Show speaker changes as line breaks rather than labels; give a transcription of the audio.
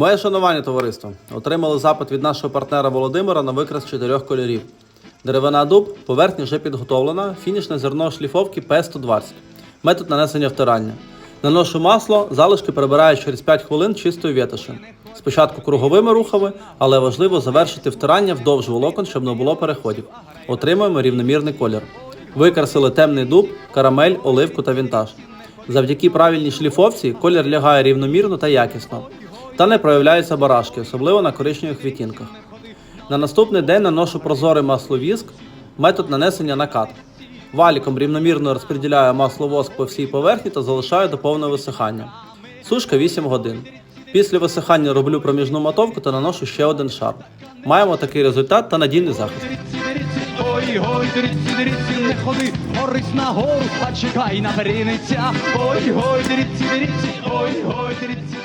Моє шанування товариство. Отримали запит від нашого партнера Володимира на викрас чотирьох кольорів. Деревина дуб, поверхня вже підготовлена, фінішне зерно шліфовки P120. Метод нанесення втирання. Наношу масло, залишки прибираю через 5 хвилин чистою вітошем. Спочатку круговими рухами, але важливо завершити втирання вдовж волокон, щоб не було переходів. Отримуємо рівномірний колір. Викрасили темний дуб, карамель, оливку та вінтаж. Завдяки правильній шліфовці колір лягає рівномірно та якісно. Та не проявляються барашки, особливо на коричневих відтінках. На наступний день наношу прозорий масловіск, метод нанесення на кат. Валіком рівномірно розподіляю масловоск по всій поверхні та залишаю до повного висихання. Сушка 8 годин. Після висихання роблю проміжну мотовку та наношу ще один шар. Маємо такий результат та надійний захист.
Ой, ой, диріться, диріться, не ходи, горись на а чекай на периниця. Ой, ой, диріться, диріться, ой, ой, диріться,